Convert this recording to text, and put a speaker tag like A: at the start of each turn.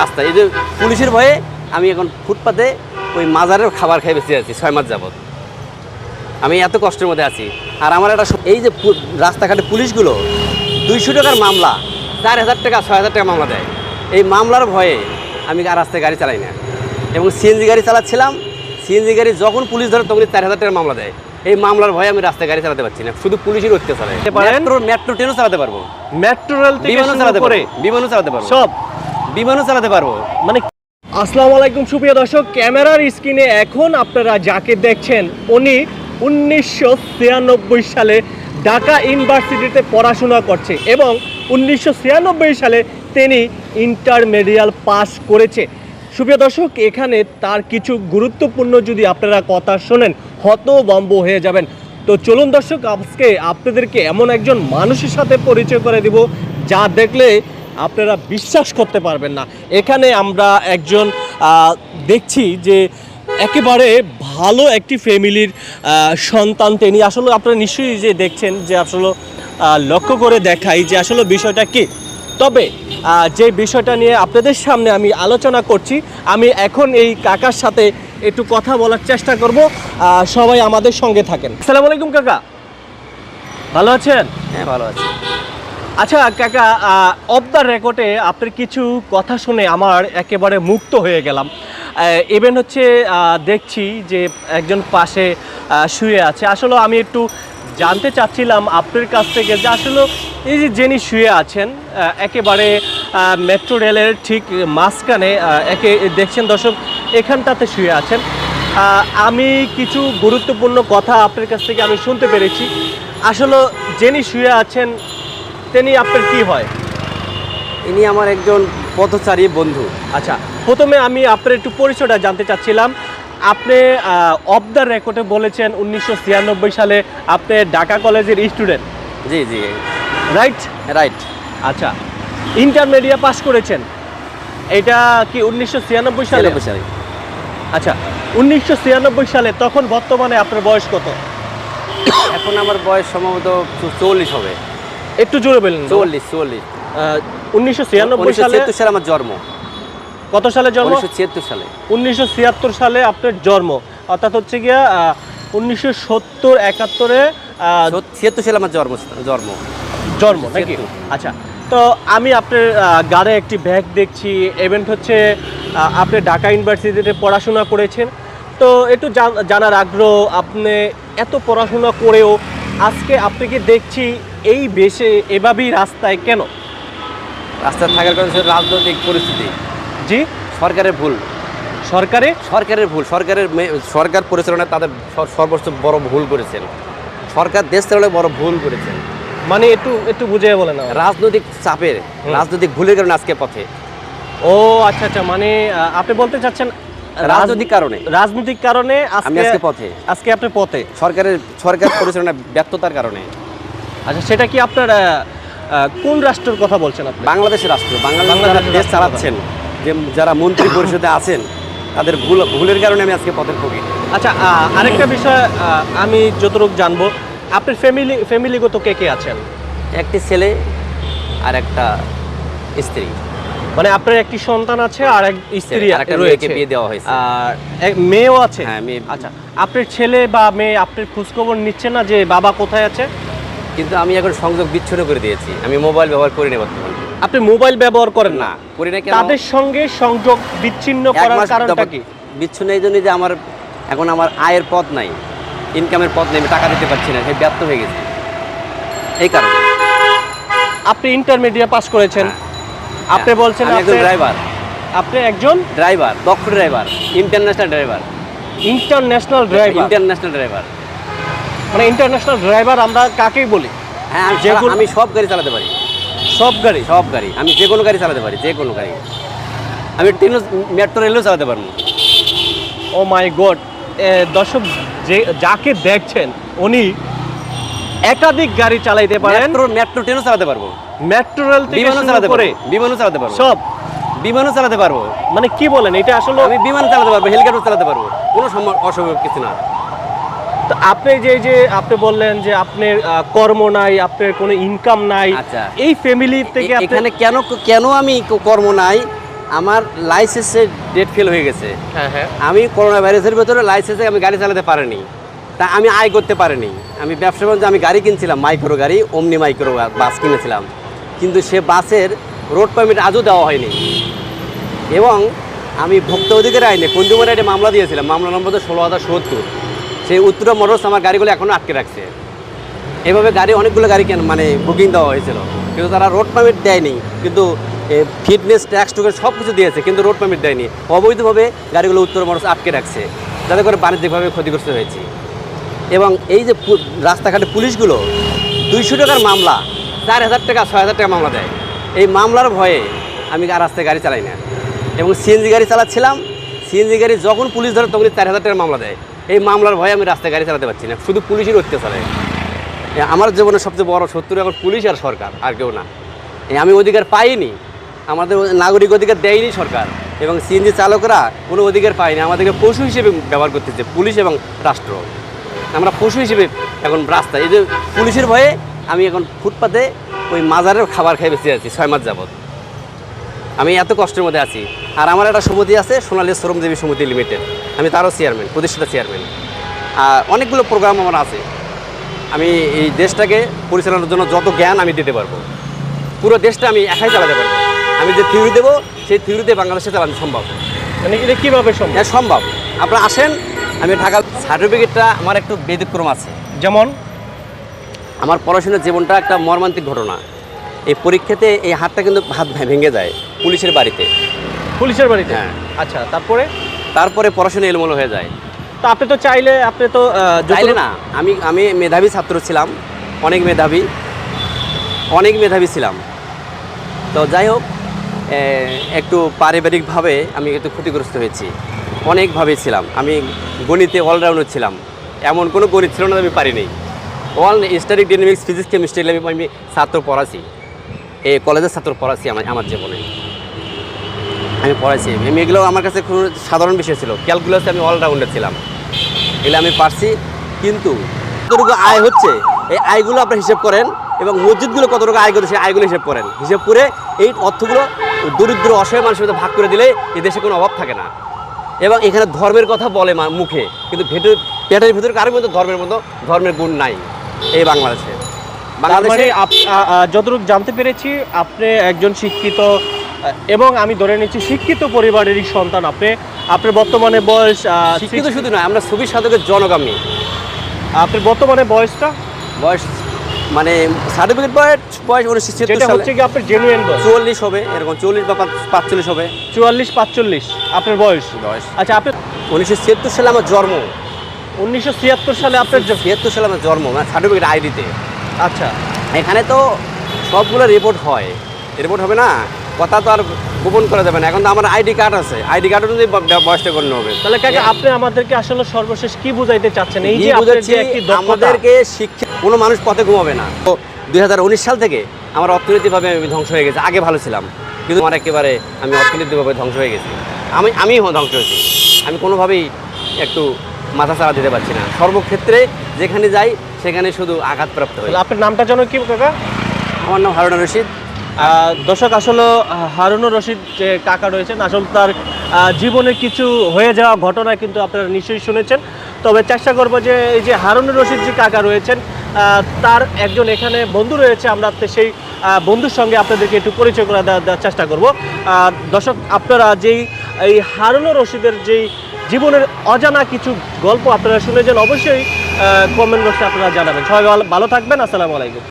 A: রাস্তায় এই যে পুলিশের ভয়ে আমি এখন ফুটপাতে ওই মাজারের খাবার খাই বেঁচে আছি ছয় মাস যাবত আমি এত কষ্টের মধ্যে আছি। আর আমার একটা এই যে রাস্তাঘাটে পুলিশগুলো দুইশো টাকার মামলা চার হাজার টাকা ছয় হাজার টাকা মামলা দেয়। এই মামলার ভয়ে আমি আর রাস্তায় গাড়ি চালাই না। এবং সিএনজি গাড়ি চালাচ্ছিলাম সিএনজি গাড়ি যখন পুলিশ ধরে তখনই চার হাজার টাকার মামলা দেয়। এই মামলার ভয়ে আমি রাস্তায় গাড়ি চালাতে পারছি না। শুধু পুলিশের অত্যাচারে? মেট্রো মেট্রো ট্রেনও চালাতে পারব।
B: মেট্রো রেল
A: বিমানও চালাতে পারব। বিমানও চালাতে পারব।
B: সব।
A: বিমানও চালাতে পারব।
B: মানে আসসালামু আলাইকুম, সুপ্রিয় দর্শক, ক্যামেরার স্ক্রিনে এখন আপনারা যাকে দেখছেন, উনি উনিশশো ছিয়ানব্বই সালে ঢাকা ইউনিভার্সিটিতে পড়াশোনা করছে এবং উনিশশো ছিয়ানব্বই সালে তিনি ইন্টারমিডিয়াল পাস করেছে। সুপ্রিয় দর্শক, এখানে তার কিছু গুরুত্বপূর্ণ যদি আপনারা কথা শোনেন হতবম্ব হয়ে যাবেন। তো চলুন দর্শক, আজকে আপনাদেরকে এমন একজন মানুষের সাথে পরিচয় করে দিব, যা দেখলে আপনারা বিশ্বাস করতে পারবেন না। এখানে আমরা একজন দেখছি যে একেবারে ভালো একটি ফ্যামিলির সন্তান তিনি। আসলে আপনারা নিশ্চয়ই যে দেখছেন যে আসলে লক্ষ্য করে দেখাই যে আসলে বিষয়টা কি। তবে যে বিষয়টা নিয়ে আপনাদের সামনে আমি আলোচনা করছি, আমি এখন এই কাকার সাথে একটু কথা বলার চেষ্টা করব। সবাই আমাদের সঙ্গে থাকেন। আসসালামু আলাইকুম কাকা। ভালো আছেন?
A: হ্যাঁ ভালো আছে।
B: আচ্ছা কাকা অফ দ্য রেকর্ডে আপনার কিছু কথা শুনে আমার একেবারে মুক্ত হয়ে গেলাম। ইভেন হচ্ছে দেখছি যে একজন পাশে শুয়ে আছে। আসলে আমি একটু জানতে চাচ্ছিলাম আপনার কাছ থেকে যে আসলে এই যে যিনি শুয়ে আছেন একেবারে মেট্রো রেলের ঠিক মাঝখানে একে দেখছেন দর্শক, এখানটাতে শুয়ে আছেন। আমি কিছু গুরুত্বপূর্ণ কথা আপনার কাছ থেকে আমি শুনতে পেরেছি। আসলে যিনি শুয়ে আছেন তিনি আপনার কি হয়?
A: ইনি আমার একজন পথচারী বন্ধু।
B: আচ্ছা প্রথমে আমি আপনার একটু পরিচয়টা জানতে চাচ্ছিলাম। আপনি অফ দ্য রেকর্ডে বলেছেন উনিশশো ছিয়ানব্বই সালে আপনি ঢাকা কলেজের স্টুডেন্ট
A: জি জি।
B: রাইট
A: রাইট
B: আচ্ছা ইন্টারমিডিয়েট পাস করেছেন। এটা কি উনিশশো ছিয়ানব্বই সালে?
A: সালে।
B: আচ্ছা উনিশশো ছিয়ানব্বই সালে তখন বর্তমানে আপনার বয়স কত?
A: এখন আমার বয়স সম্ভবত চল্লিশ হবে।
B: একটু জোরে বললেন
A: চল্লিশ চল্লিশ।
B: উনিশশো ছিয়ানব্বই সালে
A: আমার জন্ম।
B: কত সালে জন্ম?
A: উনিশশো ছিয়াত্তর সালে।
B: উনিশশো ছিয়াত্তর সালে আপনার জন্ম। অর্থাৎ হচ্ছে গিয়া উনিশশো সত্তর একাত্তরে
A: ছিয়াত্তর সালে আমার জন্ম জন্ম।
B: জন্ম নাকি? আচ্ছা তো আমি আপনার গাড়ে একটি ব্যাগ দেখছি। ইভেন্ট হচ্ছে আপনি ঢাকা ইউনিভার্সিটিতে পড়াশোনা করেছেন। তো একটু জানার আগ্রহ আপনি এত পড়াশোনা করেও আজকে আপনি কি দেখছি এই বেশে এভাবেই রাস্তায় কেন?
A: রাস্তায় থাকার কারণে রাজনৈতিক পরিস্থিতি।
B: জি?
A: সরকারের ভুল।
B: সরকারে?
A: সরকারের ভুল। সরকারের সরকার পরিচালনায় তাদের সর্বোচ্চ বড় ভুল করেছেন। সরকার দেশ চালানোয় বড় ভুল করেছেন।
B: মানে একটু একটু বুঝিয়ে বলেন আমাকে।
A: রাজনৈতিক চাপের রাজনৈতিক ভুলের কারণে আজকে পথে।
B: ও আচ্ছা আচ্ছা মানে আপনি বলতে চাচ্ছেন
A: রাজনৈতিক কারণে।
B: রাজনৈতিক কারণে
A: আমি
B: আজকে
A: আজকে পথে।
B: আজকে আপনি পথে।
A: সরকারের সরকার পরিচালনায় ব্যর্থতার কারণে।
B: আচ্ছা সেটা কি আপনার কোন রাষ্ট্রের কথা বলছেন আপনি?
A: বাংলাদেশের রাষ্ট্র। বাংলাদেশ দেশ চালাচ্ছেন যে যারা মন্ত্রী পরিষদে আছেন তাদের ভুল ভুলের কারণে আমি আজকে পথের ভোগী
B: আচ্ছা আরেকটা বিষয় আমি যতটুকু জানব আপনার ফ্যামিলি ফ্যামিলিগত কে কে আছেন?
A: একটি ছেলে আর একটা স্ত্রী।
B: মানে আপনার একটি সন্তান আছে আর এক স্ত্রী রয়েছে।
A: বিয়ে দেওয়া হয়েছে।
B: আর এক মেয়েও আছে?
A: হ্যাঁ, মেয়ে-
B: আচ্ছা আপনার ছেলে বা মেয়ে আপনার খোঁজখবর নিচ্ছে না যে বাবা কোথায় আছে?
A: কিন্তু আমি এখন সংযোগ বিচ্ছিন্ন করে দিয়েছি। আমি মোবাইল ব্যবহার করি না বর্তমানে।
B: আপনি মোবাইল ব্যবহার করেন না।
A: করি না কেন?
B: তাদের সঙ্গে সংযোগ বিচ্ছিন্ন করার কারণটা কি?
A: বিচ্ছিন্ন এই জন্যই যে আমার এখন আমার আয়ের পথ নাই। ইনকামের পথ নেই আমি টাকা দিতে পারছি না সেই ব্যর্থ হয়ে গেছি। এই কারণে।
B: আপনি ইন্টারমিডিয়েট পাস করেছেন। আপনি বলছেন
A: আমি একজন ড্রাইভার
B: আপনি একজন?
A: ড্রাইভার দক্ষ driver international driver
B: international driver
A: international driver
B: মানে ইন্টারন্যাশনাল ড্রাইভার আমরা কাকেই বলি?
A: হ্যাঁ আমি
B: যেগুলো-
A: আমি সব গাড়ি চালাতে পারি।
B: সব গাড়ি?
A: সব গাড়ি। আমি যে কোনো গাড়ি চালাতে পারি যে কোনো গাড়ি। আমি ট্রেনও মেট্রো রেলও চালাতে পারব।
B: Oh my god. দর্শক যে যাকে দেখছেন উনি একাধিক গাড়ি চালাইতে পারেন।
A: মেট্রো মেট্রো ট্রেনও চালাতে পারব।
B: মেট্রো রেল থেকে
A: বিমানও
B: শুরু
A: চালাতে
B: করে
A: পারব। বিমানও চালাতে পারব।
B: সব।
A: বিমানও চালাতে পারব।
B: মানে কি বলেন এটা আসলে
A: আমি বিমান চালাতে পারব হেলিকপ্টার চালাতে পারব। কোনো সম্ভব অসম্ভব কিছু না।
B: তো আপনি যে যে আপনি বললেন যে আপনার কর্ম নাই আপনার কোনো ইনকাম নাই
A: আচ্ছা।
B: এই ফ্যামিলি থেকে
A: এখানে কেন কেন আমি কর্ম নাই? আমার লাইসেন্সের ডেট ফেল হয়ে গেছে।
B: হ্যাঁ হ্যাঁ।
A: আমি করোনা ভাইরাসের ভেতরে লাইসেন্সে আমি গাড়ি চালাতে পারিনি। তা আমি আয় করতে পারিনি। আমি ব্যবসা বাণিজ্য আমি গাড়ি কিনছিলাম মাইক্রো গাড়ি অমনি মাইক্রো বাস কিনেছিলাম। কিন্তু সে বাসের রোড পারমিট আজও দেওয়া হয়নি। এবং আমি ভোক্তা অধিকার আইনে কনজিউমার আইনে মামলা দিয়েছিলাম মামলা নম্বর তো ষোলো হাজার সত্তর। সেই উত্তরা মোটরস আমার গাড়িগুলো এখনও আটকে রাখছে। এভাবে গাড়ি, অনেকগুলো গাড়ি কেন মানে বুকিং দেওয়া হয়েছিল। কিন্তু তারা রোড পারমিট দেয়নি, কিন্তু ফিটনেস ট্যাক্স টুকের সব কিছু দিয়েছে, কিন্তু রোড পারমিট দেয়নি। অবৈধভাবে গাড়িগুলো উত্তর মোটরস আটকে রাখছে, যাতে করে বাণিজ্যিকভাবে ক্ষতিগ্রস্ত হয়েছে। এবং এই যে রাস্তাঘাটে পুলিশগুলো দুইশো টাকার মামলা, চার হাজার টাকা, ছয় হাজার টাকা মামলা দেয়। এই মামলার ভয়ে আমি আর রাস্তায় গাড়ি চালাই না। এবং সিএনজি গাড়ি চালাচ্ছিলাম, সিএনজি গাড়ি যখন পুলিশ ধরে তখনই চার হাজার টাকার মামলা দেয়। এই মামলার ভয়ে আমি রাস্তায় গাড়ি চালাতে পারছি না। শুধু পুলিশের অত্যাচারে। আমার জীবনের সবচেয়ে বড় শত্রু এখন পুলিশ আর সরকার, আর কেউ না। আমি অধিকার পাইনি। আমাদের নাগরিক অধিকার দেয়নি সরকার, এবং সিএনজি চালকরা কোনো অধিকার পায়নি। আমাদেরকে পশু হিসেবে ব্যবহার করতেছে পুলিশ এবং রাষ্ট্র। আমরা পশু হিসেবে এখন রাস্তায়। এই যে পুলিশের ভয়ে আমি এখন ফুটপাতে ওই মাজারের খাবার খেয়ে বেঁচে আছি ছয় মাস যাবত আমি এত কষ্টের মধ্যে আছি। আর আমার একটা সমিতি আছে সোনালী শ্রমজীবী সমিতি লিমিটেড আমি তারও চেয়ারম্যান প্রতিষ্ঠিত চেয়ারম্যান আর অনেকগুলো প্রোগ্রাম আমার আছে। আমি এই দেশটাকে পরিচালনার জন্য যত জ্ঞান আমি দিতে পারব পুরো দেশটা আমি একাই চালাতে পারব। আমি যে থিওরি দেবো সেই থিওরিতে বাংলাদেশে চালানো সম্ভব।
B: মানে এটা কীভাবে সম্ভব?
A: হ্যাঁ সম্ভব। আপনারা আসেন আমি ঢাকা সার্টিফিকেটটা আমার একটু ব্যতিক্রম আছে।
B: যেমন?
A: আমার পড়াশোনার জীবনটা একটা মর্মান্তিক ঘটনা। এই পরীক্ষাতে এই হাতটা কিন্তু হাত ভেঙে যায় পুলিশের বাড়িতে।
B: পুলিশের বাড়িতে?
A: হ্যাঁ।
B: আচ্ছা তারপরে?
A: তারপরে পড়াশোনা এলোমেলো হয়ে যায়।
B: তো আপনি তো চাইলে আপনি তো
A: চাইলে না আমি আমি মেধাবী ছাত্র ছিলাম অনেক মেধাবী অনেক মেধাবী ছিলাম। তো যাই হোক একটু পারিবারিকভাবে আমি একটু ক্ষতিগ্রস্ত হয়েছি। অনেকভাবে ছিলাম। আমি গণিতে অলরাউন্ডার ছিলাম। এমন কোনো গণিত ছিল না আমি পারিনি। All statics dynamics physics chemistry আমি আমি ছাত্র পড়াছি। এই কলেজের ছাত্র পড়াছি আমার আমার জীবনে। আমি পড়াইছি এম এগুলো আমার কাছে খুব সাধারণ বিষয় ছিল। ক্যালকুলাসে আমি অলরাউন্ডার ছিলাম। এগুলো আমি পারছি, কিন্তু কতটুকু আয় হচ্ছে, এই আয়গুলো আপনার হিসেব করেন এবং মসজিদগুলো কতটুকু আয় করছে, সেই আয়গুলো হিসেব করেন। হিসেব করে এই অর্থগুলো দরিদ্র, অসহায় মানুষের মধ্যে ভাগ করে দিলে এই দেশে কোনো অভাব থাকে না। এবং এখানে ধর্মের কথা বলে মুখে, কিন্তু ভেতর পেটের ভেতরে কারোর মধ্যে ধর্মের মতো ধর্মের গুণ নাই এই বাংলাদেশে।
B: মানে
A: বাংলাদেশে
B: আ, যতটুকু জানতে পেরেছি আপনি একজন শিক্ষিত এবং আমি ধরে নিচ্ছি শিক্ষিত পরিবারেরই সন্তান আপনি। আপনার বর্তমানে বয়স
A: শিক্ষিত শুধু নয় আমরা ছবি সাধকের জনগামী।
B: আপনার বর্তমানে বয়সটা?
A: বয়স মানে সার্টিফিকেট বয়স বয়স উনিশশো
B: যেটা
A: ছিয়াত্তর
B: হচ্ছে কি আপনার জেনুইন বয়স।
A: চুয়াল্লিশ হবে এরকম চল্লিশ বা পাঁচচল্লিশ হবে।
B: চুয়াল্লিশ পাঁচচল্লিশ আপনার বয়স।
A: বয়স।
B: আচ্ছা আপনি
A: উনিশশো ছিয়াত্তর সালে আমার জন্ম।
B: উনিশশো ছিয়াত্তর সালে আপনার
A: ছিয়াত্তর সালে আমার জন্ম মানে সার্টিফিকেট আইডিতে
B: আচ্ছা।
A: এখানে তো সবগুলো রিপোর্ট হয়। রিপোর্ট হবে না? কথা তো আর গোপন করা যাবে না। এখন তো আমার আইডি কার্ড আছে। আইডি কার্ড অনুযায়ী বয়সটা গণ্য হবে।
B: তাহলে কাকা আপনি আমাদেরকে আসলে সর্বশেষ কি বুঝাইতে চাচ্ছেন? এই যে
A: বুঝাচ্ছি, আমাদেরকে শিক্ষা কোনো মানুষ পথে ঘুমাবে না। তো দুই হাজার উনিশ সাল থেকে আমার অর্থনৈতিকভাবে আমি ধ্বংস হয়ে গেছে। আগে ভালো ছিলাম। কিন্তু আমার একেবারে আমি অর্থনৈতিকভাবে ধ্বংস হয়ে গেছি। আমি আমি ধ্বংস হয়েছি। আমি কোনোভাবেই একটু মাথা চাড়া দিতে পারছি না। সর্বক্ষেত্রে যেখানে যাই সেখানে শুধু আঘাতপ্রাপ্ত
B: তাহলে আপনার নামটা যেন কি কাকা?
A: আমার নাম হারুন রশিদ।
B: দর্শক আসলে আহ, হারুনুর রশিদ যে কাকা রয়েছেন আসলে তার জীবনে কিছু হয়ে যাওয়া ঘটনা কিন্তু আপনারা নিশ্চয়ই শুনেছেন। তবে চেষ্টা করব যে এই যে হারুনুর রশিদ যে কাকা রয়েছেন তার একজন এখানে বন্ধু রয়েছে আমরা সেই বন্ধুর সঙ্গে আপনাদেরকে একটু পরিচয় করে দেওয়ার চেষ্টা করব। দর্শক আপনারা যেই এই হারুনুর রশিদের যেই জীবনের অজানা কিছু গল্প আপনারা শুনেছেন, অবশ্যই কমেন্ট বক্সে আপনারা জানাবেন। সবাই ভালো- থাকবেন, আসসালামু আলাইকুম।